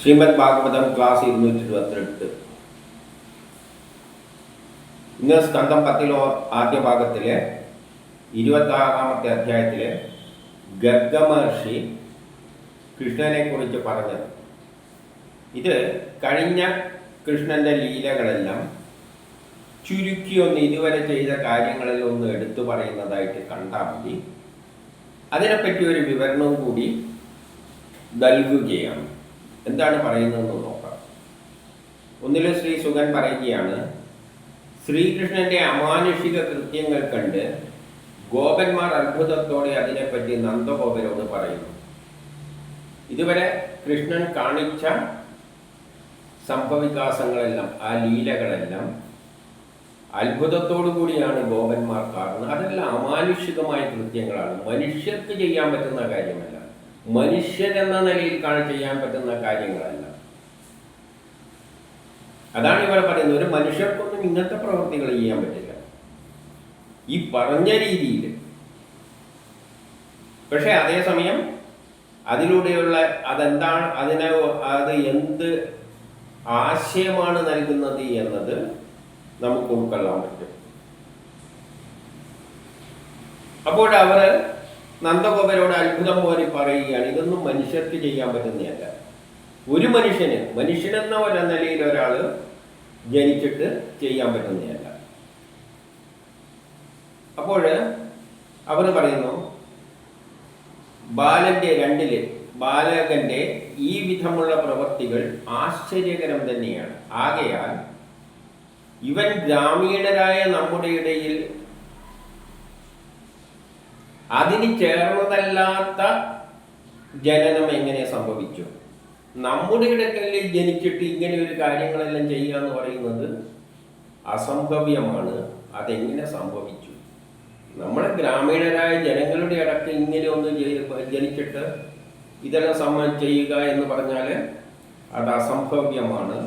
Shrimad Bhagavatam class ഇരുന്നൂറ്റി ഇരുപത്തിരണ്ട് ഇന്ന് സ്കന്ധം പത്തിലോ ആദ്യ ഭാഗത്തിലെ ഇരുപത്തി ആറാമത്തെ അധ്യായത്തിലെ ഗർഗ മഹർഷി കൃഷ്ണനെ കുറിച്ച് പറഞ്ഞത്. ഇത് കഴിഞ്ഞ കൃഷ്ണന്റെ ലീലകളെല്ലാം ചുരുക്കി ഒന്ന് ഇതുവരെ ചെയ്ത കാര്യങ്ങളിൽ ഒന്ന് എടുത്തു പറയുന്നതായിട്ട് കണ്ടാൽ മതി. അതിനെപ്പറ്റി ഒരു വിവരണവും കൂടി നൽകുകയാണ്. എന്താണ് പറയുന്നതെന്ന് നോക്കാം. ഒന്നിൽ ശ്രീ സുഖൻ പറയുകയാണ് ശ്രീകൃഷ്ണന്റെ അമാനുഷിക കൃത്യങ്ങൾ കണ്ട് ഗോപന്മാർ അത്ഭുതത്തോടെ അതിനെപ്പറ്റി നന്ദഗോപരോട് പറയുന്നു. ഇതുവരെ കൃഷ്ണൻ കാണിച്ച സംഭവികാസങ്ങളെല്ലാം ആ ലീലകളെല്ലാം അത്ഭുതത്തോടു കൂടിയാണ് ഗോപന്മാർ കാണുന്നത്. അതെല്ലാം അമാനുഷികമായ കൃത്യങ്ങളാണ്. മനുഷ്യർക്ക് ചെയ്യാൻ പറ്റുന്ന കാര്യമല്ല. മനുഷ്യരെന്ന നിലയിൽ ചെയ്യാൻ പറ്റുന്ന കാര്യങ്ങളല്ല. അതാണ് ഇവിടെ പറയുന്നത്. ഒരു മനുഷ്യർക്കൊന്നും ഇങ്ങനത്തെ പ്രവൃത്തികൾ ചെയ്യാൻ പറ്റില്ല. ഈ പറഞ്ഞ രീതിയിൽ. പക്ഷെ അതേസമയം അതിലൂടെയുള്ള അതെന്താണ് അതിനെ അത് എന്ത് ആശയമാണ് നൽകുന്നത് എന്നത് നമുക്ക് ഉൾക്കൊള്ളാൻ പറ്റും. അപ്പോൾ നന്ദഗോപരോട് അത്ഭുതം പോലെ പറയുകയാണ് ഇതൊന്നും മനുഷ്യർക്ക് ചെയ്യാൻ പറ്റുന്നതല്ല. ഒരു മനുഷ്യന് മനുഷ്യനെന്ന ഒരു നിലയിൽ ഒരാൾ ജനിച്ചിട്ട് ചെയ്യാൻ പറ്റുന്നതല്ല. അപ്പോൾ അവർ പറയുന്നു ബാലന്റെ രണ്ടിൽ ബാലകന്റെ ഈ വിധമുള്ള പ്രവൃത്തികൾ ആശ്ചര്യകരം തന്നെയാണ്. ആകയാൽ ഇവൻ ഗ്രാമീണരായ നമ്മുടെ ഇടയിൽ അതിന് ചേർന്നതല്ലാത്ത ജനനം എങ്ങനെ സംഭവിച്ചു? നമ്മുടെ ഇടക്കലിൽ ജനിച്ചിട്ട് ഇങ്ങനെ ഒരു കാര്യങ്ങളെല്ലാം ചെയ്യുക എന്ന് പറയുന്നത് അസംഭവ്യമാണ്. അതെങ്ങനെ സംഭവിച്ചു? നമ്മുടെ ഗ്രാമീണരായ ജനങ്ങളുടെ ഇടയ്ക്ക് ഇങ്ങനെ ഒന്ന് ജനിച്ചിട്ട് ഇതെല്ലാം സമ്മ ചെയ്യുക എന്ന് പറഞ്ഞാൽ അത് അസംഭവ്യമാണ്.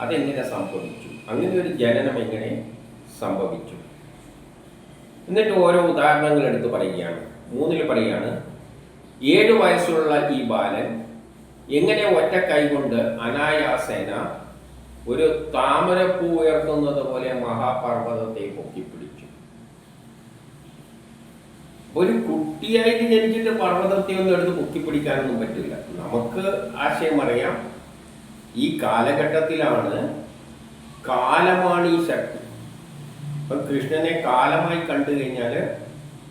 അതെങ്ങനെ സംഭവിച്ചു? അങ്ങനെ ഒരു ജനനം എങ്ങനെ സംഭവിച്ചു? എന്നിട്ട് ഓരോ ഉദാഹരണങ്ങൾ എടുത്ത് പറയുകയാണ്. മൂന്നിൽ പറയുകയാണ് ഏഴു വയസ്സുള്ള ഈ ബാലൻ എങ്ങനെ ഒറ്റ കൈകൊണ്ട് അനായാസേന ഒരു താമരപ്പൂ ഉയർത്തുന്നത് പോലെ മഹാപർവതത്തെ പൊക്കിപ്പിടിച്ചു. ഒരു കുട്ടിയായിട്ട് ജനിച്ചിട്ട് പർവതത്തെ ഒന്നും എടുത്ത് പൊക്കിപ്പിടിക്കാനൊന്നും പറ്റില്ല. നമുക്ക് ആശയം അറിയാം. ഈ കാലഘട്ടത്തിലാണ് കാലമാണ് ഈ ശക്തി. ഇപ്പം കൃഷ്ണനെ കാലമായി കണ്ടു കഴിഞ്ഞാൽ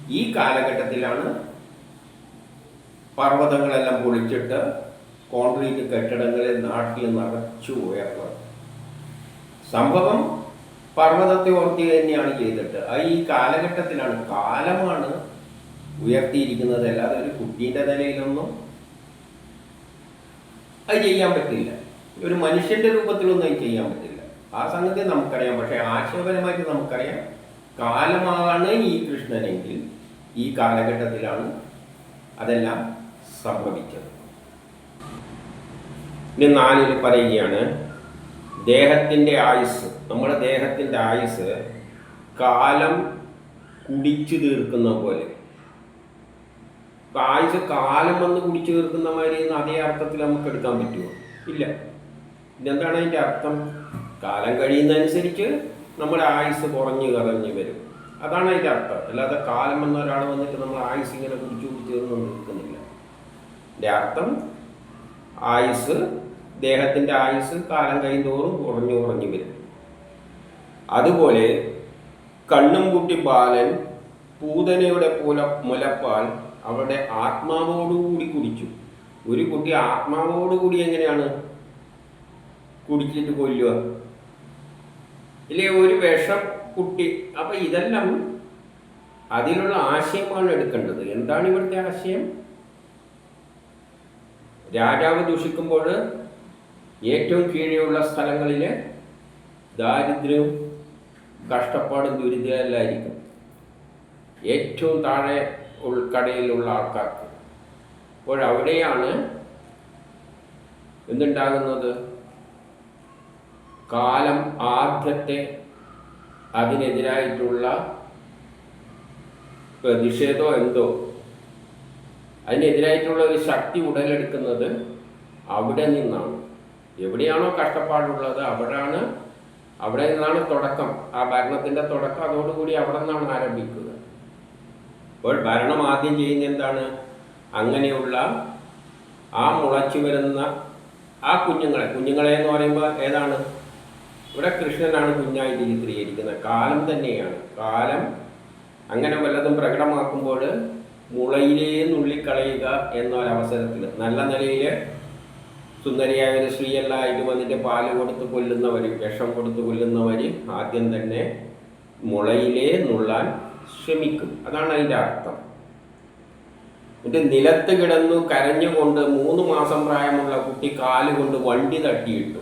ഈ കാലഘട്ടത്തിലാണ് പർവതങ്ങളെല്ലാം പൊളിച്ചിട്ട് കോൺക്രീറ്റ് കെട്ടിടങ്ങളിൽ നാട്ടിൽ നിറച്ചു ഉയർന്നത്. സംഭവം പർവതത്തെ ഓർത്തി തന്നെയാണ് ചെയ്തിട്ട്. ആ ഈ കാലഘട്ടത്തിലാണ് കാലമാണ് ഉയർത്തിയിരിക്കുന്നത്. അല്ലാതെ ഒരു കുട്ടീന്റെ നിലയിലൊന്നും അത് ചെയ്യാൻ പറ്റില്ല. ഒരു മനുഷ്യന്റെ രൂപത്തിലൊന്നും ചെയ്യാൻ പറ്റില്ല. ആ സംഗതി നമുക്കറിയാം. പക്ഷെ ആശയപരമായിട്ട് നമുക്കറിയാം. കാലമാണ് ഈ കൃഷ്ണനെങ്കിൽ ഈ കാലഘട്ടത്തിലാണ് അതെല്ലാം സംഭവിച്ചത്. ഇനി നാലിൽ പറയുകയാണ് ദേഹത്തിന്റെ ആയുസ് നമ്മുടെ ദേഹത്തിന്റെ ആയുസ് കാലം കുടിച്ചു തീർക്കുന്ന പോലെ. ആയുസ് കാലം വന്ന് കുടിച്ചു തീർക്കുന്ന മാതിരി അതേ അർത്ഥത്തിൽ നമുക്ക് എടുക്കാൻ പറ്റുമോ? ഇല്ല. ഇതെന്താണ് അതിന്റെ അർത്ഥം? കാലം കഴിയുന്നതനുസരിച്ച് നമ്മുടെ ആയുസ് കുറഞ്ഞു കുറഞ്ഞു വരും. അതാണ് അതിന്റെ അർത്ഥം. അല്ലാതെ കാലം എന്ന ഒരാൾ വന്നിട്ട് നമ്മൾ ആയുസ് ഇങ്ങനെ കുടിച്ചു കുടിച്ചു തീർന്നു നിൽക്കുന്നില്ല. എന്റെ അർത്ഥം ആയുസ് ദേഹത്തിന്റെ ആയുസ് കാലം കഴിയുന്തോറും കുറഞ്ഞു കുറഞ്ഞു വരും. അതുപോലെ കണ്ണും കുട്ടി ബാലൻ പൂതനയുടെ പുല മുലപ്പാൽ അവരുടെ ആത്മാവോടുകൂടി കുടിച്ചു. ഒരു കുട്ടി ആത്മാവോടുകൂടി എങ്ങനെയാണ് കുടിച്ചിട്ട് കൊല്ലുക? ഇല്ലേ ഒരു വിഷം കുട്ടി. അപ്പൊ ഇതെല്ലാം അതിലുള്ള ആശയമാണ് എടുക്കേണ്ടത്. എന്താണ് ഇവിടുത്തെ ആശയം? രാജാവ് ദൂഷിക്കുമ്പോൾ ഏറ്റവും കീഴെയുള്ള സ്ഥലങ്ങളിൽ ദാരിദ്ര്യവും കഷ്ടപ്പാടും ദുരിതമെല്ലായിരിക്കും ഏറ്റവും താഴെ ഉൾക്കടയിലുള്ള ആൾക്കാർക്ക്. അപ്പോഴവിടെയാണ് എന്തുണ്ടാകുന്നത്? കാലം ആദ്യത്തെ അതിനെതിരായിട്ടുള്ള പ്രതിഷേധമോ എന്തോ അതിനെതിരായിട്ടുള്ള ഒരു ശക്തി ഉടലെടുക്കുന്നത് അവിടെ നിന്നാണ്. എവിടെയാണോ കഷ്ടപ്പാടുള്ളത് അവിടെയാണ് അവിടെ നിന്നാണ് തുടക്കം. ആ ഭരണത്തിന്റെ തുടക്കം അതോടുകൂടി അവിടെ നിന്നാണ് ആരംഭിക്കുക. അപ്പോൾ ഭരണം ആദ്യം ചെയ്യുന്ന എന്താണ്? അങ്ങനെയുള്ള ആ മുളച്ചു വരുന്ന ആ കുഞ്ഞുങ്ങളെ. കുഞ്ഞുങ്ങളെ എന്ന് പറയുമ്പോൾ ഏതാണ്? ഇവിടെ കൃഷ്ണനാണ് കുഞ്ഞായി ചിത്രീകരിക്കുന്നത് കാലം തന്നെയാണ്. കാലം അങ്ങനെ വല്ലതും പ്രകടമാക്കുമ്പോൾ മുളയിലേ നുള്ളിക്കളയുക എന്നൊരവസരത്തിൽ നല്ല നിലയിൽ സുന്ദരിയായ ഒരു സ്ത്രീയല്ലായാലും അതിന്റെ പാൽ കൊടുത്ത് കൊല്ലുന്നവർ വിഷം കൊടുത്ത് കൊല്ലുന്നവർ ആദ്യം തന്നെ മുളയിലേ നുള്ളാൻ ശ്രമിക്കും. അതാണ് അതിന്റെ അർത്ഥം. എന്നിട്ട് നിലത്ത് കിടന്നു കരഞ്ഞുകൊണ്ട് മൂന്ന് മാസം പ്രായമുള്ള കുട്ടി കാലുകൊണ്ട് വണ്ടി തട്ടിയിട്ടു.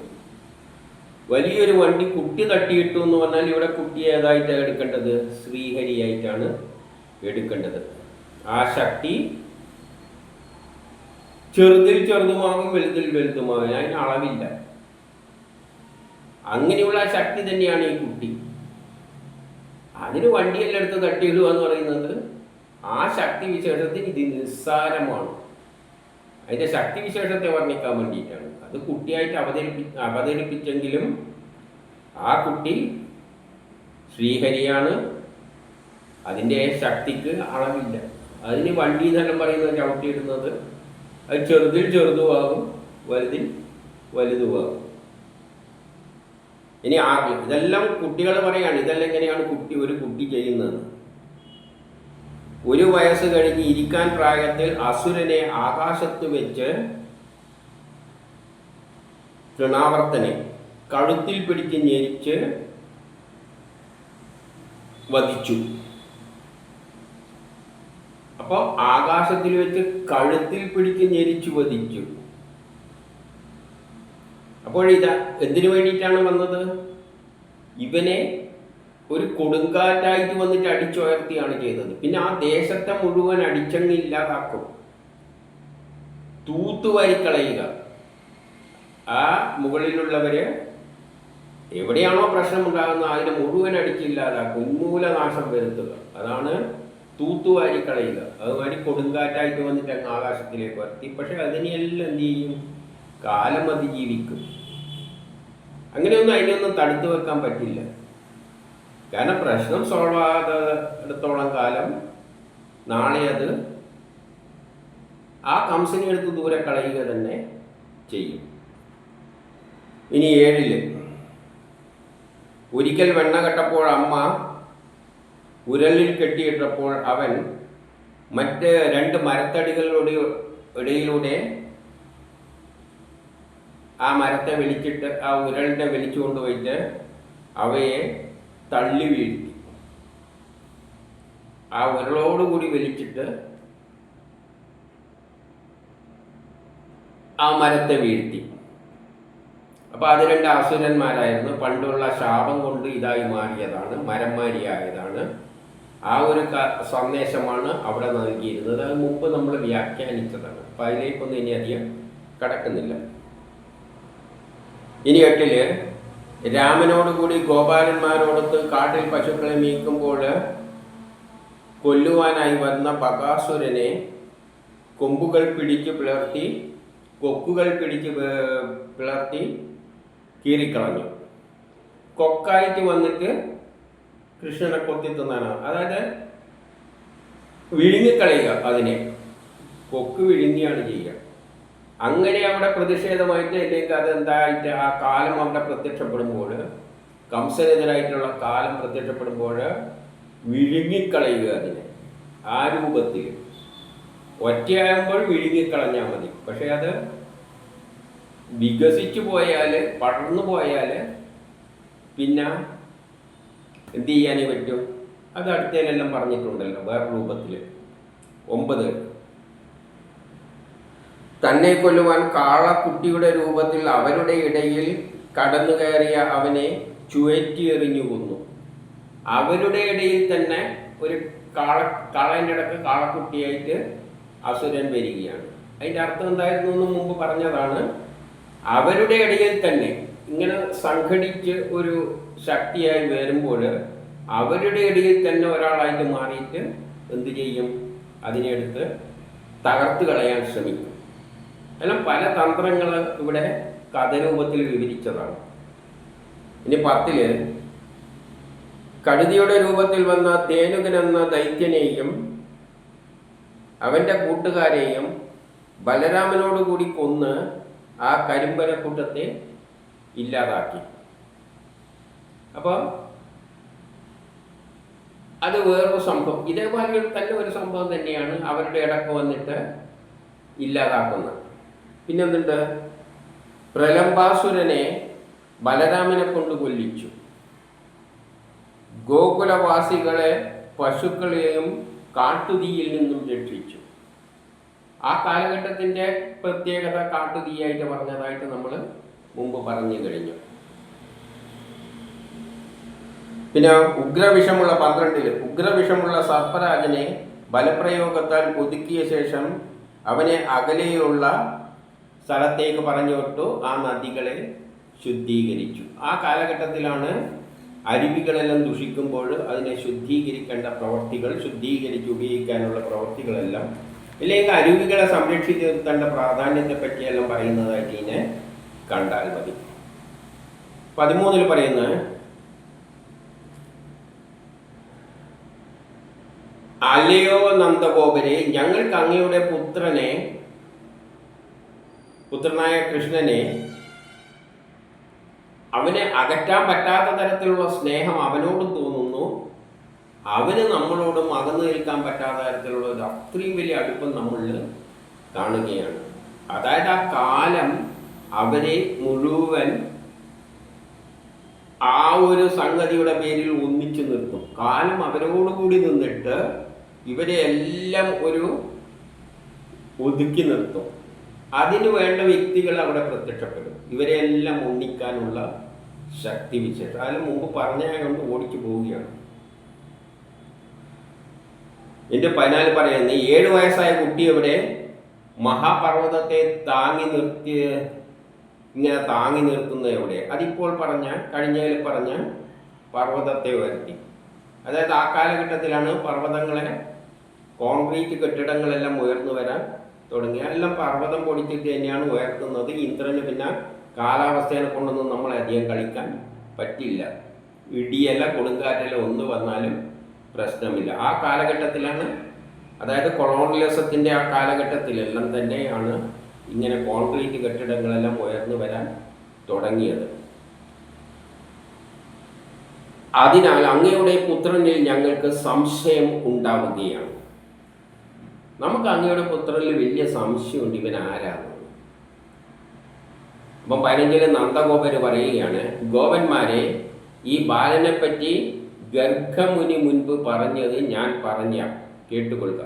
വലിയൊരു വണ്ടി കുട്ടി തട്ടിയിട്ടു എന്ന് പറഞ്ഞാൽ ഇവിടെ കുട്ടി ഏതായിട്ടാണ് എടുക്കേണ്ടത്? ശ്രീഹരിയായിട്ടാണ് എടുക്കേണ്ടത്. ആ ശക്തി ചെറുതിൽ ചെറുതുമാകും വലുതിൽ വലുതുമാകും അതിന് അളവില്ല. അങ്ങനെയുള്ള ശക്തി തന്നെയാണ് ഈ കുട്ടി. അതിന് വണ്ടിയെല്ലാം എടുത്ത് തട്ടിയിടുക എന്ന് പറയുന്നത്. ആ ശക്തി വിശേഷത്തിന് ഇത് നിസ്സാരമാണ്. അതിന്റെ ശക്തി വിശേഷത്തെ വർണിക്കാൻ വേണ്ടിയിട്ടാണ്. അത് കുട്ടിയായിട്ട് അവതരിപ്പി അവതരിപ്പിച്ചെങ്കിലും ആ കുട്ടി ശ്രീഹരിയാണ്. അതിന്റെ ശക്തിക്ക് അളവില്ല. അതിന് വണ്ടി എന്നെല്ലാം പറയുന്നത് ചവിട്ടിയിടുന്നത്. അത് ചെറുതിൽ ചെറുതുമാകും വലുതിൽ വലുതുമാകും. ഇനി ആ ഇതെല്ലാം കുട്ടികൾ പറയാണ് ഇതെല്ലാം എങ്ങനെയാണ് കുട്ടി ഒരു കുട്ടി ചെയ്യുന്നത്? ഒരു വയസ്സ് കഴിഞ്ഞ് ഇരിക്കാൻ പ്രായത്തിൽ അസുരനെ ആകാശത്ത് വെച്ച് തൃണാവർത്തനെ കഴുത്തിൽ പിടിച്ച് ഞെരിച്ച് വധിച്ചു. അപ്പോൾ ആകാശത്തിൽ വെച്ച് കഴുത്തിൽ പിടിച്ച് ഞെരിച്ചു വധിച്ചു. അപ്പോൾ ഇതാ എന്തിനു വേണ്ടിയിട്ടാണ് വന്നത്? ഇവനെ ഒരു കൊടുങ്കാറ്റായിട്ട് വന്നിട്ട് അടിച്ചുയർത്തിയാണ് ചെയ്തത്. പിന്നെ ആ ദേശത്തെ മുഴുവൻ അടിച്ചങ്ങ് ഇല്ലാതാക്കും. തൂത്തുവാരിക്കളയുക. ആ മുകളിലുള്ളവര് എവിടെയാണോ പ്രശ്നം ഉണ്ടാകുന്നത് അതിനെ മുഴുവൻ അടിച്ചില്ലാതാക്കും ഉന്മൂലനാശം വരുത്തുക. അതാണ് തൂത്തുവാരി കളയുക. അതുമാതിരി കൊടുങ്കാറ്റായിട്ട് വന്നിട്ട് അങ്ങ് ആകാശത്തിലേക്ക് വർത്തി പക്ഷെ അതിനെല്ലാം എന്ത് ചെയ്യും? കാലം അതിജീവിക്കും. അങ്ങനെയൊന്നും അതിനൊന്നും തടുത്തു വെക്കാൻ പറ്റില്ല. കാരണം പ്രശ്നം സോൾവ് ആകാത്തിടത്തോളം കാലം നാളെ അത് ആ കംസിനെ എടുത്ത് ദൂരെ കളയുക തന്നെ ചെയ്യും. ഇനി ഏഴിൽ. ഒരിക്കൽ വെണ്ണ കെട്ടപ്പോൾ അമ്മ ഉരലിൽ കെട്ടിയിട്ടപ്പോൾ അവൻ മറ്റ് രണ്ട് മരത്തടികളുടെ ഇടയിലൂടെ ആ മരത്തെ വലിച്ചിട്ട് ആ ഉരലിനെ വലിച്ചു കൊണ്ടുപോയിട്ട് അവയെ തള്ളി വീഴ്ത്തി. ആ ഉരളോടുകൂടി വലിച്ചിട്ട് ആ മരത്തെ വീഴ്ത്തി. അപ്പൊ അത് രണ്ട് അസുരന്മാരായിരുന്നു. പണ്ടുള്ള ശാപം കൊണ്ട് ഇതായി മാറിയതാണ്. മരംമാരിയായതാണ്. ആ ഒരു സന്ദേശമാണ് അവിടെ നൽകിയിരുന്നത്. അത് മുമ്പ് നമ്മൾ വ്യാഖ്യാനിച്ചതാണ്. അപ്പൊ അതിലേക്കൊന്നും ഇനി അധികം കടക്കുന്നില്ല. ഇനി എട്ടിൽ രാമനോടുകൂടി ഗോപാലന്മാരോടൊത്ത് കാട്ടിൽ പശുക്കളെ മീക്കുമ്പോൾ കൊല്ലുവാനായി വന്ന പകാസുരനെ കൊമ്പുകൾ പിടിച്ച് പിളർത്തി കൊക്കുകൾ പിടിച്ച് പിളർത്തി കീറിക്കളഞ്ഞു. കൊക്കായിട്ട് വന്നിട്ട് കൃഷ്ണനെ കൊത്തി അതായത് വിഴുങ്ങിക്കളയുക അതിനെ. കൊക്ക് വിഴുങ്ങിയാണ് ചെയ്യുക. അങ്ങനെ അവിടെ പ്രതിഷേധമായിട്ട് അല്ലെങ്കിൽ അതെന്തായിട്ട് ആ കാലം അവിടെ പ്രത്യക്ഷപ്പെടുമ്പോൾ കംസനെതിരായിട്ടുള്ള കാലം പ്രത്യക്ഷപ്പെടുമ്പോൾ വിഴുങ്ങിക്കളയുക അതിനെ. ആ രൂപത്തിൽ. ഒറ്റയാകുമ്പോൾ വിഴുങ്ങിക്കളഞ്ഞാൽ മതി. പക്ഷെ അത് വികസിച്ചു പോയാൽ പടർന്നു പോയാൽ പിന്നെ എന്ത് ചെയ്യാനേ പറ്റും? അത് അടുത്തതിനെല്ലാം പറഞ്ഞിട്ടുണ്ടല്ലോ വേറെ രൂപത്തിൽ ഒമ്പത്. തന്നെ കൊല്ലുവാൻ കാളക്കുട്ടിയുടെ രൂപത്തിൽ അവരുടെ ഇടയിൽ കടന്നു കയറിയ അവനെ എറിഞ്ഞു കൊന്നു അവരുടെ ഇടയിൽ തന്നെ ഒരു കാള കാളന്റെ ഇടയ്ക്ക് കാളക്കുട്ടിയായിട്ട് അസുരൻ വരികയാണ്. അതിന്റെ അർത്ഥം എന്തായിരുന്നു എന്ന് മുമ്പ് പറഞ്ഞതാണ്? അവരുടെ ഇടയിൽ തന്നെ ഇങ്ങനെ സംഘടിച്ച് ഒരു ശക്തിയായി വരുമ്പോൾ അവരുടെ ഇടയിൽ തന്നെ ഒരാളായിട്ട് മാറിയിട്ട് എന്ത് ചെയ്യും? അതിനെടുത്ത് തകർത്ത് കളയാൻ ശ്രമിക്കും. എല്ലാം പല തന്ത്രങ്ങൾ ഇവിടെ കഥരൂപത്തിൽ വിവരിച്ചതാണ്. ഇനി പത്തിൽ കഴുതിയുടെ രൂപത്തിൽ വന്ന ധേനുകൻ എന്ന ദൈത്യനെയും അവന്റെ കൂട്ടുകാരെയും ബലരാമനോട് കൂടി കൊന്ന് ആ കരിമ്പനക്കൂട്ടത്തെ ഇല്ലാതാക്കി. അപ്പോൾ അത് വേറൊരു സംഭവം. ഇതേപോലെ തന്നെ ഒരു സംഭവം തന്നെയാണ് അവരുടെ ഇടയ്ക്ക് വന്നിട്ട് ഇല്ലാതാക്കുന്നത്. പിന്നെന്തുണ്ട്? പ്രലംബാസുരനെ ബലരാമനെ കൊണ്ട് കൊല്ലിച്ചു. ഗോകുലവാസികളെ പശുക്കളെയും കാട്ടുതീയിൽ നിന്നും രക്ഷിച്ചു. ആ കാലഘട്ടത്തിന്റെ പ്രത്യേകത കാട്ടുതീയായിട്ട് പറഞ്ഞതായിട്ട് നമ്മൾ മുമ്പ് പറഞ്ഞു കഴിഞ്ഞു. പിന്നെ ഉഗ്രവിഷമുള്ള പന്ത്രണ്ടിൽ ഉഗ്രവിഷമുള്ള സർപ്പരാജനെ ബലപ്രയോഗത്താൽ ഒതുക്കിയ ശേഷം അവനെ അകലെയുള്ള സ്ഥലത്തേക്ക് പറഞ്ഞു കൊട്ടു ആ നദികളെ ശുദ്ധീകരിച്ചു. ആ കാലഘട്ടത്തിലാണ് അരുവികളെല്ലാം ദുഷിക്കുമ്പോൾ അതിനെ ശുദ്ധീകരിക്കേണ്ട പ്രവൃത്തികൾ ശുദ്ധീകരിച്ച് ഉപയോഗിക്കാനുള്ള പ്രവർത്തികളെല്ലാം ഇല്ലെങ്കിൽ അരുവികളെ സംരക്ഷിച്ചു നിർത്തേണ്ട പ്രാധാന്യത്തെ പറ്റിയെല്ലാം പറയുന്നതായിട്ട് ഇതിനെ കണ്ടാൽ മതി. പതിമൂന്നിൽ പറയുന്നത് അലയോ നന്ദഗോപരെ ഞങ്ങൾക്ക് അങ്ങയുടെ പുത്രനെ പുത്രനായ കൃഷ്ണനെ അവനെ അകറ്റാൻ പറ്റാത്ത തരത്തിലുള്ള സ്നേഹം അവനോട് അവന് നമ്മളോടും അകന്നു നിൽക്കാൻ പറ്റാത്ത തരത്തിലുള്ള ഒരു അത്രയും വലിയ അടുപ്പം നമ്മളിൽ കാണുകയാണ്. അതായത് ആ കാലം അവരെ മുഴുവൻ ആ ഒരു സംഗതിയുടെ പേരിൽ ഒന്നിച്ചു നിർത്തും. കാലം അവരോടുകൂടി നിന്നിട്ട് ഇവരെ എല്ലാം ഒരു ഒതുക്കി നിർത്തും. അതിനു വേണ്ട വ്യക്തികൾ അവിടെ പ്രത്യക്ഷപ്പെടും. ഇവരെ എല്ലാം ഒന്നിക്കാനുള്ള ശക്തി വിശേഷം. അതിന് മുമ്പ് പറഞ്ഞായതുകൊണ്ട് ഓടിച്ചു പോവുകയാണ്. എന്റെ പതിനാല് പറയുന്നത് ഏഴു വയസ്സായ കുട്ടി അവിടെ മഹാപർവതത്തെ താങ്ങി നിർത്തി ഇങ്ങനെ താങ്ങി നിർത്തുന്ന എവിടെ? അതിപ്പോൾ പറഞ്ഞ കഴിഞ്ഞതിൽ പറഞ്ഞ പർവതത്തെ ഉയർത്തി. അതായത് ആ കാലഘട്ടത്തിലാണ് പർവതങ്ങളെ കോൺക്രീറ്റ് കെട്ടിടങ്ങളെല്ലാം ഉയർന്നു വരാൻ തുടങ്ങി. എല്ലാം പർവതം പൊടിച്ചിട്ട് തന്നെയാണ് ഉയർത്തുന്നത്. ഇന്ദ്രന് പിന്നെ കാലാവസ്ഥയെ കൊണ്ടൊന്നും നമ്മളധികം കളിക്കാൻ പറ്റില്ല. ഇടിയല്ല കൊടുങ്കാറ്റല്ല ഒന്ന് വന്നാലും പ്രശ്നമില്ല. ആ കാലഘട്ടത്തിലാണ് അതായത് കൊളോണിയലിസത്തിന്റെ ആ കാലഘട്ടത്തിലെല്ലാം തന്നെയാണ് ഇങ്ങനെ കോൺക്രീറ്റ് കെട്ടിടങ്ങളെല്ലാം ഉയർന്നു വരാൻ തുടങ്ങിയത്. അതിനാൽ അങ്ങയുടെ പുത്രനിൽ ഞങ്ങൾക്ക് സംശയം ഉണ്ടാവുകയാണ്. നമുക്ക് അങ്ങയുടെ പുത്രനിൽ വലിയ സംശയമുണ്ട് ഇവൻ ആരാണ്? അപ്പം പതിനഞ്ചിലെ നന്ദഗോപര് പറയുകയാണ് ഗോപന്മാരെ ഈ ബാലനെ പറ്റി ഗർഗമുനി മുൻപ് പറഞ്ഞത് ഞാൻ പറഞ്ഞ കേട്ടുകൊള്ളുക.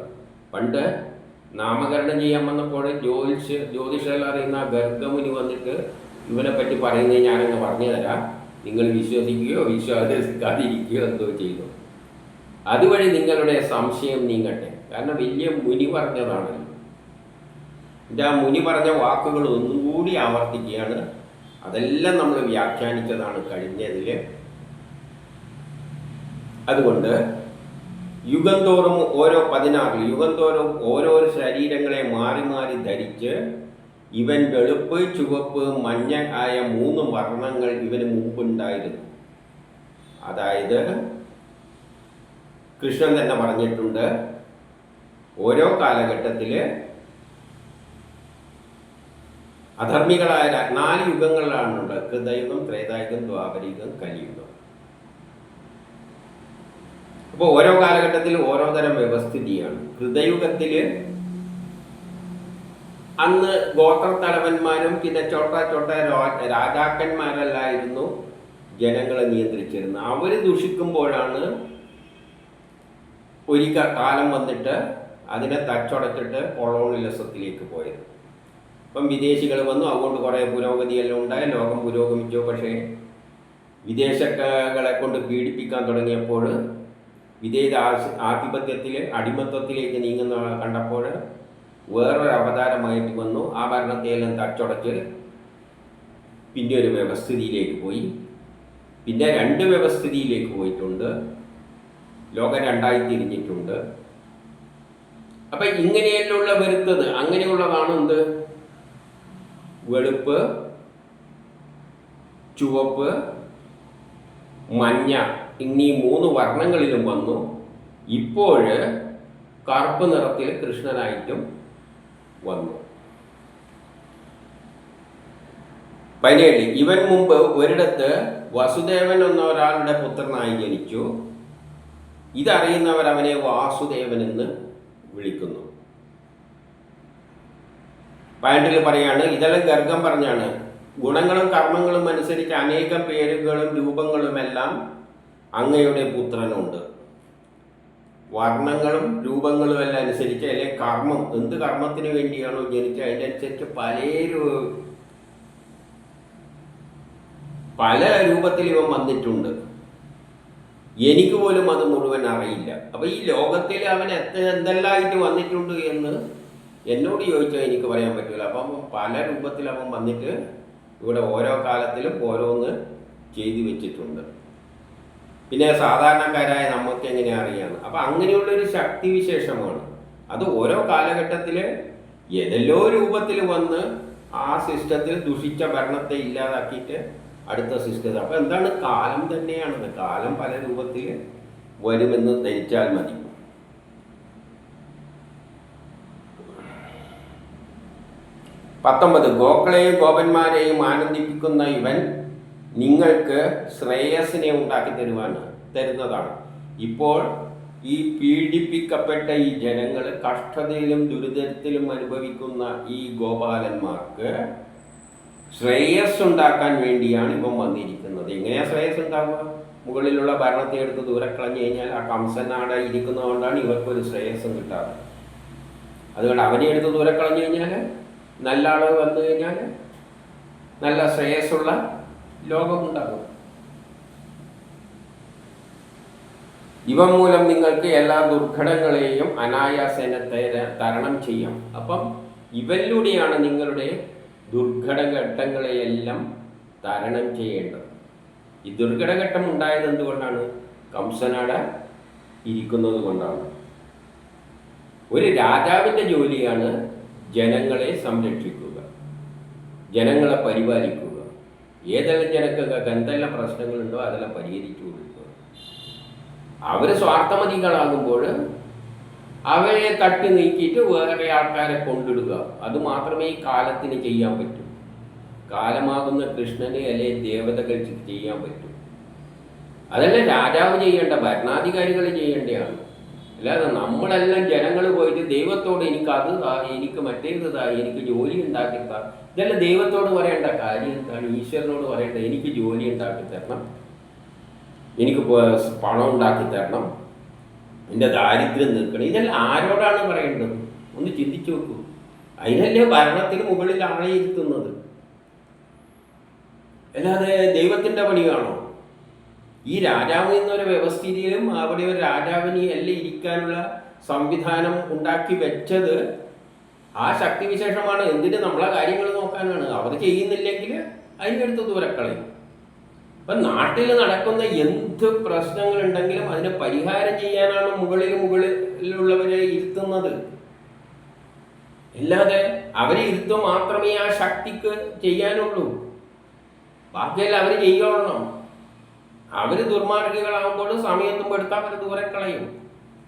പണ്ട് നാമകരണം ചെയ്യാൻ വന്നപ്പോൾ ജ്യോതിഷ ജ്യോതിഷയിൽ അറിയുന്ന ഗർഗമുനി വന്നിട്ട് ഇവനെ പറ്റി പറയുന്നത് ഞാനങ്ങ് പറഞ്ഞു തരാം നിങ്ങൾ വിശ്വസിക്കുകയോ വിശ്വാസിക്കാതിരിക്കുകയോ എന്തോ ചെയ്തു. അതുവഴി നിങ്ങളുടെ സംശയം നീങ്ങട്ടെ. കാരണം വലിയ മുനി പറഞ്ഞതാണല്ലോ. എന്റെ ആ മുനി പറഞ്ഞ വാക്കുകൾ ഒന്നുകൂടി ആവർത്തിക്കുകയാണ്. അതെല്ലാം നമ്മൾ വ്യാഖ്യാനിച്ചതാണ് കഴിഞ്ഞതിൽ അതുകൊണ്ട് യുഗം തോറും ഓരോ പതിനാറിൽ യുഗം തോറും ഓരോ ശരീരങ്ങളെ മാറി മാറി ധരിച്ച് ഇവൻ വെളുപ്പ് ചുവപ്പ് മഞ്ഞ ആയ മൂന്ന് വർണങ്ങൾ ഇവന് മുമ്പുണ്ടായിരുന്നു. അതായത് കൃഷ്ണൻ തന്നെ പറഞ്ഞിട്ടുണ്ട് ഓരോ കാലഘട്ടത്തിൽ അധർമ്മികളായ നാല് യുഗങ്ങളിലാണുള്ളത് കൃതയുഗം ത്രേതായുഗം ദ്വാപരയുഗം കലിയുഗം. അപ്പോൾ ഓരോ കാലഘട്ടത്തിൽ ഓരോ തരം വ്യവസ്ഥിതിയാണ്. കൃതയുഗത്തിൽ അന്ന് ഗോത്ര തലവന്മാരും പിന്നെ ചോട്ട ചോട്ട രാജാക്കന്മാരല്ലായിരുന്നു ജനങ്ങളെ നിയന്ത്രിച്ചിരുന്നത്. അവർ ദുഷിക്കുമ്പോഴാണ് ഒരു കാലം വന്നിട്ട് അതിനെ തച്ചുടച്ചിട്ട് കൊളോണിയലിസത്തിലേക്ക് പോയത്. ഇപ്പം വിദേശികൾ വന്നു അതുകൊണ്ട് കുറേ പുരോഗതിയെല്ലാം ഉണ്ടായി. ലോകം പുരോഗമിച്ചു. പക്ഷേ വിദേശക്കളെ കൊണ്ട് പീഡിപ്പിക്കാൻ തുടങ്ങിയപ്പോൾ വിദേശ ആധിപത്യത്തിൽ അടിമത്വത്തിലേക്ക് നീങ്ങുന്ന കണ്ടപ്പോൾ വേറൊരു അവതാരമായിട്ട് വന്നു. ആ ഭരണത്തെയെല്ലാം തച്ചുടച്ച് പിന്നെ ഒരു വ്യവസ്ഥിതിയിലേക്ക് പോയി. പിന്നെ രണ്ട് വ്യവസ്ഥിതിയിലേക്ക് പോയിട്ടുണ്ട്. ലോകം രണ്ടായി തിരിഞ്ഞിട്ടുണ്ട്. അപ്പം ഇങ്ങനെയെല്ലാം വരുത്തത് അങ്ങനെയുള്ളതാണ് എന്ത്? വെളുപ്പ് ചുവപ്പ് മഞ്ഞ. എന്നീ മൂന്ന് വർണങ്ങളിലും വന്നു. ഇപ്പോൾ കറുപ്പ് നിറത്തിൽ കൃഷ്ണനായിട്ടും വന്നു. പതിനേഴ് ഇവൻ മുമ്പ് ഒരിടത്ത് വസുദേവൻ എന്ന ഒരാളുടെ പുത്രനായി ജനിച്ചു. ഇതറിയുന്നവർ അവനെ വാസുദേവൻ എന്ന് വിളിക്കുന്നു. പയണ്ടിൽ പറയാണ് ഇതെല്ലാം ഗർഗം പറഞ്ഞാണ്. ഗുണങ്ങളും കർമ്മങ്ങളും അനുസരിച്ച് അനേകം പേരുകളും രൂപങ്ങളുമെല്ലാം അങ്ങയുടെ പുത്രനുണ്ട്. വർണങ്ങളും രൂപങ്ങളും എല്ലാം അനുസരിച്ച് അല്ലെങ്കിൽ കർമ്മം എന്ത് കർമ്മത്തിന് വേണ്ടിയാണോ ജനിച്ചത്? അതിനനുസരിച്ച് പല പല രൂപത്തിൽ ഇവൻ വന്നിട്ടുണ്ട്. എനിക്ക് പോലും അത് മുഴുവൻ അറിയില്ല. അപ്പൊ ഈ ലോകത്തിൽ അവൻ എത്ര എന്തെല്ലാമായിട്ട് വന്നിട്ടുണ്ട് എന്ന് എന്നോട് ചോദിച്ചാൽ എനിക്ക് പറയാൻ പറ്റില്ല അപ്പം പല രൂപത്തിൽ അവൻ വന്നിട്ട് ഇവിടെ ഓരോ കാലത്തിലും ഓരോന്ന് ചെയ്തു വെച്ചിട്ടുണ്ട്. പിന്നെ സാധാരണക്കാരായ നമുക്ക് എങ്ങനെ അറിയാം? അപ്പം അങ്ങനെയുള്ളൊരു ശക്തി വിശേഷമാണ്. അത് ഓരോ കാലഘട്ടത്തിൽ ഏതെല്ലോ രൂപത്തിൽ വന്ന് ആ സിസ്റ്റത്തിൽ ദുഷിച്ച ഭരണത്തെ ഇല്ലാതാക്കിയിട്ട് അടുത്ത സിസ്റ്റത്തിൽ അപ്പോൾ എന്താണ്? കാലം തന്നെയാണ് കാലം പല രൂപത്തിൽ വരുമെന്ന് ധരിച്ചാൽ മതി. പത്തൊമ്പത് ഗോക്കളെയും ഗോപന്മാരെയും ആനന്ദിപ്പിക്കുന്ന ഇവൻ നിങ്ങൾക്ക് ശ്രേയസിനെ ഉണ്ടാക്കി തരുവാൻ തരുന്നതാണ്. ഇപ്പോൾ ഈ പീഡിപ്പിക്കപ്പെട്ട ഈ ജനങ്ങൾ കഷ്ടതയിലും ദുരിതത്തിലും അനുഭവിക്കുന്ന ഈ ഗോപാലന്മാർക്ക് ശ്രേയസ് ഉണ്ടാക്കാൻ വേണ്ടിയാണ് ഇപ്പം വന്നിരിക്കുന്നത്. എങ്ങനെയാ ശ്രേയസ് ഉണ്ടാവുക? മുകളിലുള്ള ഭരണത്തെ എടുത്ത് ദൂരെ കളഞ്ഞു കഴിഞ്ഞാൽ ആ കംസനാട ഇരിക്കുന്നതുകൊണ്ടാണ് ഇവർക്കൊരു ശ്രേയസ്സും കിട്ടാറ് അതുകൊണ്ട് അവനെ എടുത്ത് ദൂരെ കളഞ്ഞു കഴിഞ്ഞാൽ നല്ല ആളുകൾ വന്നു കഴിഞ്ഞാൽ നല്ല ശ്രേയസ്സുള്ള ലോകമുണ്ടാകും. ഇവ മൂലം നിങ്ങൾക്ക് എല്ലാ ദുർഘടങ്ങളെയും അനായാസേന തരണം ചെയ്യാം. അപ്പം ഇവരിലൂടെയാണ് നിങ്ങളുടെ ദുർഘടഘട്ടങ്ങളെയെല്ലാം തരണം ചെയ്യേണ്ടത്. ഈ ദുർഘടഘട്ടം ഉണ്ടായത് എന്തുകൊണ്ടാണ്? കംസനാട ഇരിക്കുന്നത് കൊണ്ടാണ്. ഒരു രാജാവിന്റെ ജോലിയാണ് ജനങ്ങളെ സംരക്ഷിക്കുക. ജനങ്ങളെ പരിപാലിക്കുക. ഏതെല്ലാം ജനങ്ങൾക്ക് എന്തെല്ലാം പ്രശ്നങ്ങളുണ്ടോ അതെല്ലാം പരിഹരിച്ചു കൊടുക്കുക അവർ സ്വാർത്ഥമതികളാകുമ്പോൾ അവരെ തട്ടി നീക്കിയിട്ട് വേറെ ആൾക്കാരെ കൊണ്ടിടുക. അത് മാത്രമേ ഈ കാലത്തിന് ചെയ്യാൻ പറ്റൂ. കാലമാകുന്ന കൃഷ്ണന് അല്ലെ ദേവതകൾ ചെയ്യാൻ പറ്റൂ. അതല്ല രാജാവ് ചെയ്യേണ്ട ഭരണാധികാരികൾ ചെയ്യേണ്ടതാണ് അല്ലാതെ നമ്മളെല്ലാം ജനങ്ങൾ പോയിട്ട് ദൈവത്തോട് എനിക്ക് അത് താ എനിക്ക് മറ്റേത് താ എനിക്ക് ജോലി ഉണ്ടാക്കി താ. ഇതെല്ലാം ദൈവത്തോട് പറയേണ്ട കാര്യം എന്താണ്? ഈശ്വരനോട് പറയേണ്ട എനിക്ക് ജോലി ഉണ്ടാക്കി തരണം. എനിക്ക് പണം ഉണ്ടാക്കി തരണം. എന്റെ ദാരിദ്ര്യം നിൽക്കണം ഇതെല്ലാം ആരോടാണ് പറയേണ്ടത്? ഒന്ന് ചിന്തിച്ചു നോക്കൂ. അതിനല്ലേ ഭരണത്തിന് മുകളിൽ ആളെ ഇരുത്തുന്നത് അല്ലാതെ ദൈവത്തിന്റെ പണിയാണോ ഈ രാജാവ് എന്നൊരു വ്യവസ്ഥിതിയിലും അവിടെ ഒരു രാജാവിന് അല്ല ഇരിക്കാനുള്ള സംവിധാനം ഉണ്ടാക്കി വെച്ചത് ആ ശക്തി വിശേഷമാണ്. എന്തിന് നമ്മളെ കാര്യങ്ങൾ നോക്കാനാണ്. അവർ ചെയ്യുന്നില്ലെങ്കിൽ അതിനടുത്ത് ദൂരക്കളയും അപ്പം നാട്ടിൽ നടക്കുന്ന എന്ത് പ്രശ്നങ്ങൾ ഉണ്ടെങ്കിലും അതിന് പരിഹാരം ചെയ്യാനാണ് മുകളിൽ മുകളിലുള്ളവരെ ഇരുത്തുന്നത്. അല്ലാതെ അവരെ ഇരുത്തുക മാത്രമേ ആ ശക്തിക്ക് ചെയ്യാനുള്ളൂ. ബാക്കിയെല്ലാം അവർ ചെയ്യണം അവർ ദുർമാർഗികളാകുമ്പോൾ സമയത്തും എടുത്താൽ അവർ ദൂരെ കളയും.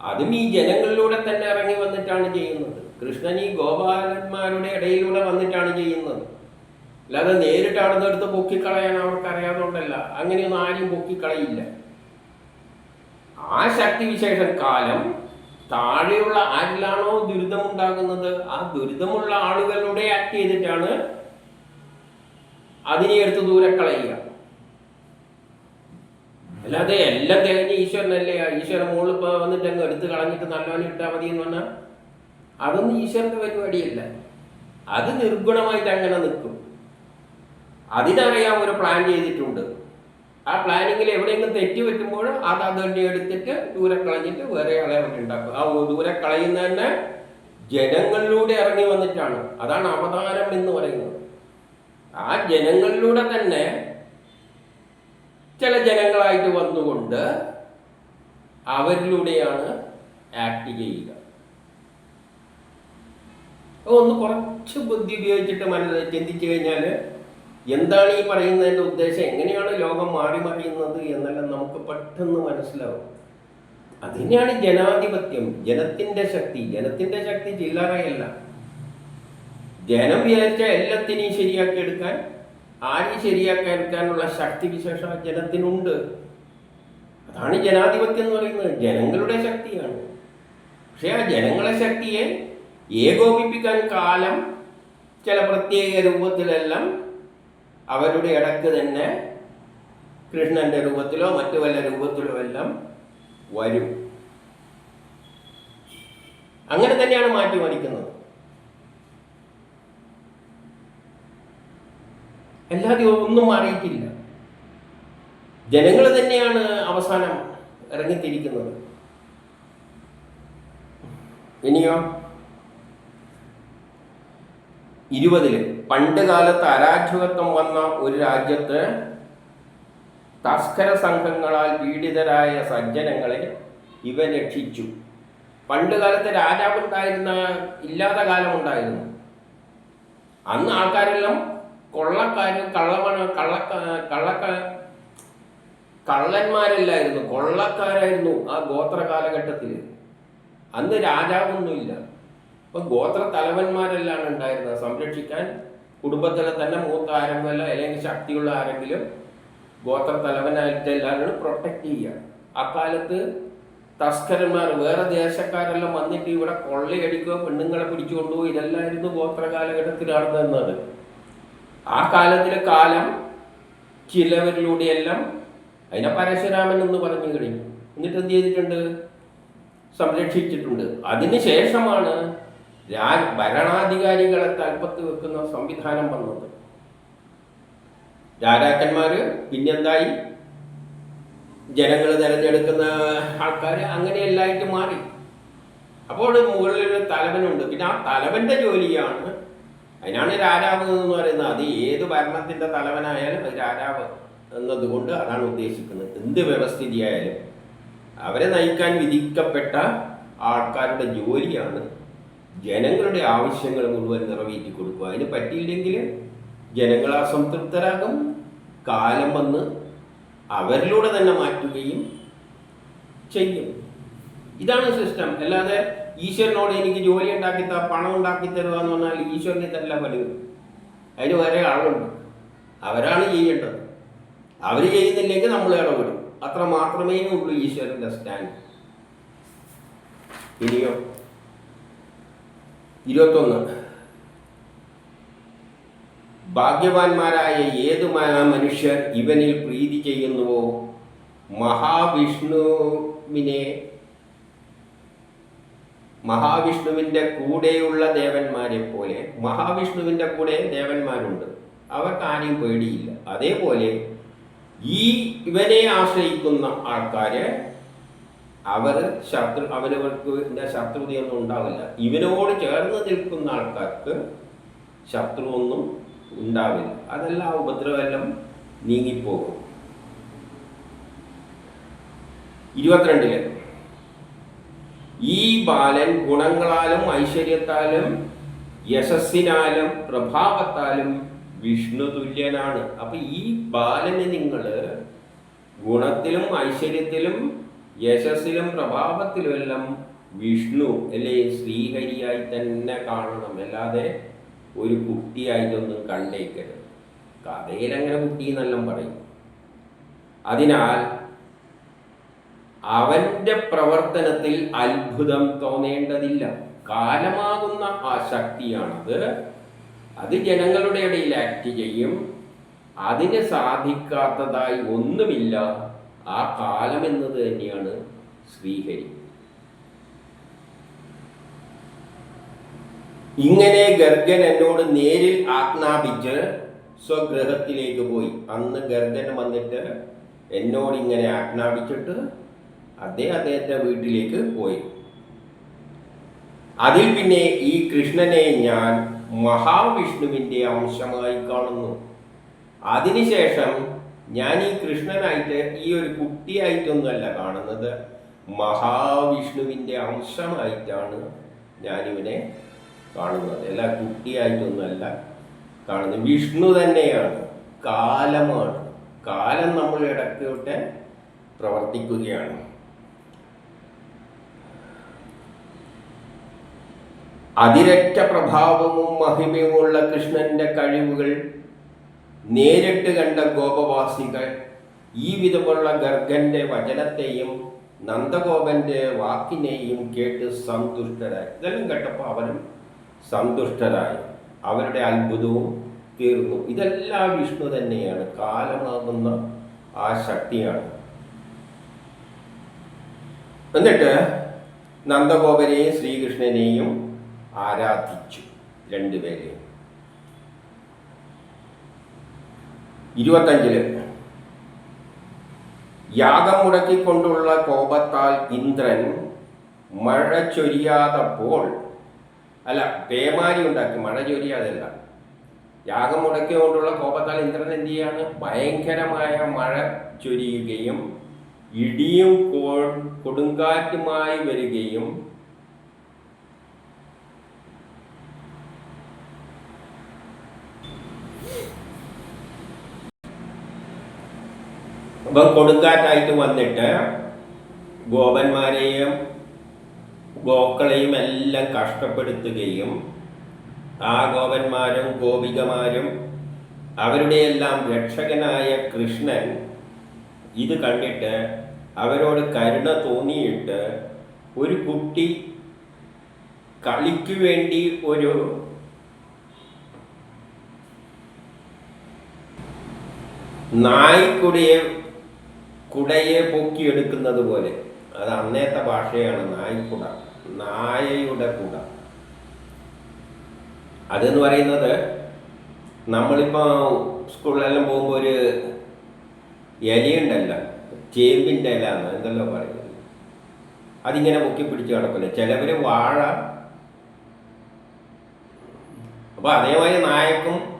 അതും ഈ ജനങ്ങളിലൂടെ തന്നെ ഇറങ്ങി വന്നിട്ടാണ് ചെയ്യുന്നത്. കൃഷ്ണൻ ഈ ഗോപാലന്മാരുടെ ഇടയിലൂടെ വന്നിട്ടാണ് ചെയ്യുന്നത്. അല്ലാതെ നേരിട്ട് എടുത്ത് പൊക്കിക്കളയാൻ അവർക്ക് അറിയാതുകൊണ്ടല്ല അങ്ങനെയൊന്നും ആരും പൊക്കിക്കളയില്ല. ആ ശക്തി വിശേഷം കാലം താഴെയുള്ള ആരിലാണോ ദുരിതമുണ്ടാകുന്നത്? ആ ദുരിതമുള്ള ആളുകളുടെ ആക്ട് ചെയ്തിട്ടാണ് അതിനെ എടുത്ത് ദൂരെ കളയുക. അല്ലാതെ എല്ലാം തികഞ്ഞ ഈശ്വരനല്ലേ? ഈശ്വരൻ മുകളിൽ ഇപ്പോൾ വന്നിട്ട് അങ്ങ് എടുത്ത് കളഞ്ഞിട്ട് നല്ലവനെ ഇട്ടാൽ മതി എന്ന് പറഞ്ഞാൽ അതൊന്നും ഈശ്വരന്റെ പരിപാടിയല്ല. അത് നിർഗുണമായിട്ട് അങ്ങനെ നിൽക്കും. അതിനറിയാൻ ഒരു പ്ലാൻ ചെയ്തിട്ടുണ്ട്. ആ പ്ലാനിങ്ങിൽ എവിടെയെങ്കിലും തെറ്റി പറ്റുമ്പോൾ അത് അതുകൊണ്ട് എടുത്തിട്ട് ദൂരെ കളഞ്ഞിട്ട് വേറെ ആളെ അവിടെ ഉണ്ടാക്കും. ആ ദൂരെ കളയുന്ന തന്നെ ജനങ്ങളിലൂടെ ഇറങ്ങി വന്നിട്ടാണ്. അതാണ് അവതാരം എന്ന് പറയുന്നത്. ആ ജനങ്ങളിലൂടെ തന്നെ ചില ജനങ്ങളായിട്ട് വന്നുകൊണ്ട് അവരിലൂടെയാണ് ആക്ട് ചെയ്യുക. ഒന്ന് കുറച്ച് ബുദ്ധി ഉപയോഗിച്ചിട്ട് മനസ്സിൽ ചിന്തിച്ചു കഴിഞ്ഞാൽ എന്താണ് ഈ പറയുന്നതിന്റെ ഉദ്ദേശം? എങ്ങനെയാണ് ലോകം മാറി മറിയുന്നത് എന്നെല്ലാം നമുക്ക് പെട്ടെന്ന് മനസ്സിലാവും. അതിനെയാണ് ജനാധിപത്യം. ജനത്തിന്റെ ശക്തി. ജനത്തിന്റെ ശക്തി ചില്ലറയല്ല ജനം വിചാരിച്ച എല്ലാത്തിനെയും ശരിയാക്കി എടുക്കാൻ ആരെയും ശരിയാക്കാനുള്ള ശക്തി വിശേഷം ജനത്തിനുണ്ട് അതാണ് ജനാധിപത്യം എന്ന് പറയുന്നത്. ജനങ്ങളുടെ ശക്തിയാണ്. പക്ഷേ ആ ജനങ്ങളെ ശക്തിയെ ഏകോപിപ്പിക്കാൻ കാലം ചില പ്രത്യേക രൂപത്തിലെല്ലാം അവരുടെ ഇടയ്ക്ക് തന്നെ കൃഷ്ണന്റെ രൂപത്തിലോ മറ്റു വല്ല രൂപത്തിലോ എല്ലാം വരും. അങ്ങനെ തന്നെയാണ് മാറ്റിമറിക്കുന്നത്. അല്ലാതെ ഒന്നും അറിയിക്കില്ല ജനങ്ങൾ തന്നെയാണ് അവസാനം ഇറങ്ങിത്തിരിക്കുന്നത്. ഇനിയോ? ഇരുപതിൽ. പണ്ട് കാലത്ത് അരാജകത്വം വന്ന ഒരു രാജ്യത്ത് തസ്കര സംഘങ്ങളാൽ പീഡിതരായ സജ്ജനങ്ങളെ ഇവ രക്ഷിച്ചു. പണ്ട് കാലത്ത് രാജാവുണ്ടായിരുന്ന ഇല്ലാത്ത കാലമുണ്ടായിരുന്നു. അന്ന് ആൾക്കാരെല്ലാം കൊള്ളക്കാര് കള്ളമണ കള്ള കള്ളക്ക കള്ളന്മാരല്ലായിരുന്നു. കൊള്ളക്കാരായിരുന്നു ആ ഗോത്ര കാലഘട്ടത്തിൽ അന്ന് രാജാവൊന്നുമില്ല. ഇപ്പൊ ഗോത്ര തലവന്മാരെല്ലാം ഉണ്ടായിരുന്നത്. സംരക്ഷിക്കാൻ കുടുംബത്തിലെ തന്നെ മൂത്ത ആരെങ്കിലും അല്ലെങ്കിൽ ശക്തിയുള്ള ആരെങ്കിലും ഗോത്ര തലവനായിട്ട് എല്ലാവരും പ്രൊട്ടക്ട് ചെയ്യുക. അക്കാലത്ത് തസ്കരന്മാർ വേറെ ദേശക്കാരെല്ലാം വന്നിട്ട് ഇവിടെ കൊള്ളയടിക്കുക പെണ്ണുങ്ങളെ പിടിച്ചു ഇതെല്ലാം ഇതെല്ലായിരുന്നു ഗോത്ര കാലഘട്ടത്തിൽ നടന്നിരുന്നത് ആ കാലത്തിലെ കാലം ചിലവരിലൂടെയെല്ലാം അതിനെ പരശുരാമൻ എന്ന് പറഞ്ഞു കഴിഞ്ഞു. എന്നിട്ട് എന്ത് ചെയ്തിട്ടുണ്ട്? സംരക്ഷിച്ചിട്ടുണ്ട്. അതിനുശേഷമാണ് രാ ഭരണാധികാരികളെ തൽപ്പത്ത് വെക്കുന്ന സംവിധാനം വന്നത്. രാജാക്കന്മാര് പിന്നെന്തായി? ജനങ്ങൾ തിരഞ്ഞെടുക്കുന്ന ആൾക്കാർ അങ്ങനെയെല്ലായിട്ട് മാറി. അപ്പോൾ മുകളിലൊരു തലവനുണ്ട്. പിന്നെ ആ തലവന്റെ ജോലിയാണ് അതിനാണ് രാജാവ് എന്ന് പറയുന്നത്. അത് ഏത് ഭരണത്തിന്റെ തലവനായാലും അത് രാജാവ് എന്നതുകൊണ്ട് അതാണ് ഉദ്ദേശിക്കുന്നത്. എന്ത് വ്യവസ്ഥിതിയായാലും അവരെ നയിക്കാൻ വിധിക്കപ്പെട്ട ആൾക്കാരുടെ ജോലിയാണ് ജനങ്ങളുടെ ആവശ്യങ്ങൾ മുഴുവൻ നിറവേറ്റി കൊടുക്കുക. അതിന് പറ്റിയില്ലെങ്കിൽ ജനങ്ങൾ അസംതൃപ്തരാകും. കാലം വന്ന് അവരിലൂടെ തന്നെ മാറ്റുകയും ചെയ്യും. ഇതാണ് സിസ്റ്റം അല്ലാതെ ഈശ്വരനോട് എനിക്ക് ജോലി ഉണ്ടാക്കി ത പണം ഉണ്ടാക്കി തരുക എന്ന് പറഞ്ഞാൽ ഈശ്വരനെ തന്നെ പലരും. അതിന് വേറെ ആളുണ്ട് അവരാണ് ചെയ്യേണ്ടത്. അവർ ചെയ്യുന്നില്ലെങ്കിൽ നമ്മൾ ഇടപെടും. അത്ര മാത്രമേ ഉള്ളൂ ഈശ്വരന്റെ സ്റ്റാൻഡ് ഇനിയോ? ഇരുപത്തൊന്ന്. ഭാഗ്യവാന്മാരായ ഏതു മനുഷ്യർ ഇവനിൽ പ്രീതി ചെയ്യുന്നുവോ? മഹാവിഷ്ണുവിനെ മഹാവിഷ്ണുവിന്റെ കൂടെയുള്ള ദേവന്മാരെ പോലെ മഹാവിഷ്ണുവിന്റെ കൂടെ ദേവന്മാരുണ്ട്. അവർക്ക് ആരെയും പേടിയില്ല. അതേപോലെ ഈ ഇവനെ ആശ്രയിക്കുന്ന ആൾക്കാര് അവർ ശത്രു അവരവർക്ക് ശത്രുതയൊന്നും ഉണ്ടാവില്ല. ഇവനോട് ചേർന്ന് നിൽക്കുന്ന ആൾക്കാർക്ക് ശത്രുവൊന്നും ഉണ്ടാവില്ല. അതെല്ലാം ഉപദ്രവമെല്ലാം നീങ്ങിപ്പോകും. ഇരുപത്തിരണ്ടിൽ ഈ ബാലൻ ഗുണങ്ങളാലും ഐശ്വര്യത്താലും യശസ്സിനാലും പ്രഭാവത്താലും വിഷ്ണു തുല്യനാണ്. അപ്പൊ ഈ ബാലനെ നിങ്ങൾ ഗുണത്തിലും ഐശ്വര്യത്തിലും യശസ്സിലും പ്രഭാവത്തിലും എല്ലാം വിഷ്ണു അല്ലെ ശ്രീഹരിയായി തന്നെ കാണണം. അല്ലാതെ ഒരു കുട്ടിയായിട്ടൊന്നും കണ്ടേക്കരുത്. കഥയിൽ അങ്ങനെ കുട്ടി എന്നെല്ലാം പറയും. അതിനാൽ അവന്റെ പ്രവർത്തനത്തിൽ അത്ഭുതം തോന്നേണ്ടതില്ല. കാലമാകുന്ന ആ ശക്തിയാണത്. അത് ജനങ്ങളുടെ ഇടയിൽ ആക്ട് ചെയ്യും. അതിന് സാധിക്കാത്തതായി ഒന്നുമില്ല. ആ കാലം എന്നത് തന്നെയാണ് ശ്രീഹരി ഇങ്ങനെ ഗർഗൻ എന്നോട് നേരിൽ ആജ്ഞാപിച്ച് സ്വഗ്രഹത്തിലേക്ക് പോയി. അന്ന് ഗർഗൻ വന്നിട്ട് എന്നോട് ഇങ്ങനെ ആജ്ഞാപിച്ചിട്ട് അദ്ദേഹം അദ്ദേഹത്തെ വീട്ടിലേക്ക് പോയി. അതിൽ പിന്നെ ഈ കൃഷ്ണനെ ഞാൻ മഹാവിഷ്ണുവിന്റെ അംശമായി കാണുന്നു. അതിനുശേഷം ഞാൻ ഈ കൃഷ്ണനായിട്ട് ഈ ഒരു കുട്ടിയായിട്ടൊന്നുമല്ല കാണുന്നത്. മഹാവിഷ്ണുവിന്റെ അംശമായിട്ടാണ് ഞാനിവനെ കാണുന്നത്. അല്ല കുട്ടിയായിട്ടൊന്നുമല്ല കാണുന്നത്. വിഷ്ണു തന്നെയാണ്. കാലമാണ്. കാലം നമ്മൾ ഇടയ്ക്കോട്ടെ പ്രവർത്തിക്കുകയാണ്. അതിരറ്റ പ്രഭാവവും മഹിമയുമുള്ള കൃഷ്ണന്റെ കഴിവുകൾ നേരിട്ട് കണ്ട ഗോപവാസികൾ ഈ വിധമുള്ള ഗർഗന്റെ വചനത്തെയും നന്ദഗോപന്റെ വാക്കിനെയും കേട്ട് സന്തുഷ്ടരായി. ഇതെല്ലാം കേട്ടപ്പോൾ അവരും സന്തുഷ്ടരായി. അവരുടെ അത്ഭുതവും തീർന്നു. ഇതെല്ലാം വിഷ്ണു തന്നെയാണ്. കാലമാകുന്ന ആ ശക്തിയാണ്. എന്നിട്ട് നന്ദഗോപനെയും ശ്രീകൃഷ്ണനെയും ആരാധിച്ചു രണ്ടുപേരെയും. ഇരുപത്തഞ്ചിൽ യാഗം മുടക്കിക്കൊണ്ടുള്ള കോപത്താൽ ഇന്ദ്രൻ മഴ ചൊരിയാതപ്പോൾ അല്ല പേമാരി ഉണ്ടാക്കി മഴ ചൊരിയാതല്ല. യാഗം മുടക്കിക്കൊണ്ടുള്ള കോപത്താൽ ഇന്ദ്രൻ എന്ത് ചെയ്യാണ്? ഭയങ്കരമായ മഴ ചൊരിയുകയും ഇടിയും കൊടുങ്കാറ്റുമായി വരികയും അപ്പം കൊടുങ്കാറ്റായിട്ട് വന്നിട്ട് ഗോപന്മാരെയും ഗോക്കളെയും എല്ലാം കഷ്ടപ്പെടുത്തുകയും ആ ഗോപന്മാരും ഗോപികമാരും അവരുടെയെല്ലാം രക്ഷകനായ കൃഷ്ണൻ ഇത് കണ്ടിട്ട് അവരോട് കരുണ തോന്നിയിട്ട് ഒരു കുട്ടി കളിക്കു വേണ്ടി ഒരു നായ്ക്കുടയെ കുടയെ പൊക്കിയെടുക്കുന്നത് പോലെ. അത് അന്നേത്തെ ഭാഷയാണ് നായ്ക്കുട. നായയുടെ കുട. അതെന്ന് പറയുന്നത് നമ്മളിപ്പോൾ സ്കൂളിലെല്ലാം പോകുമ്പോൾ ഒരു ഇലയുണ്ടല്ല. ചേമ്പിന്റെ ഇല എന്ന് എന്തെല്ലാം പറയുന്നത്. അതിങ്ങനെ പൊക്കി പിടിച്ച് കിടക്കില്ല ചിലവർ വാഴ. അപ്പോൾ അതേമാതിരി നായക്കും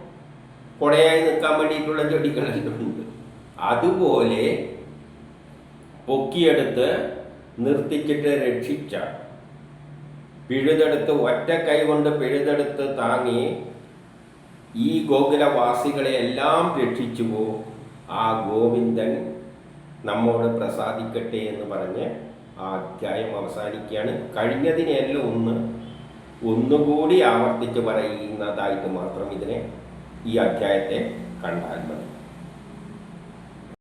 കുടയായി നിൽക്കാൻ വേണ്ടിയിട്ടുള്ള ചെടികളെല്ലാം ഉണ്ട്. അതുപോലെ പൊക്കിയെടുത്ത് നിർത്തിച്ചിട്ട് രക്ഷിച്ച. പിഴുതെടുത്ത് ഒറ്റ കൈ കൊണ്ട് പിഴുതെടുത്ത് താങ്ങി ഈ ഗോകുലവാസികളെ എല്ലാം രക്ഷിച്ചു ആ ഗോവിന്ദൻ നമ്മോട് പ്രസാദിക്കട്ടെ എന്ന് പറഞ്ഞ് ആ അധ്യായം അവസാനിക്കുകയാണ്. കഴിഞ്ഞതിനെല്ലാം ഒന്ന് ഒന്നുകൂടി ആവർത്തിച്ച് പറയുന്നതായിട്ട് മാത്രം ഇതിനെ ഈ അധ്യായത്തെ കണ്ടാൽ മതി.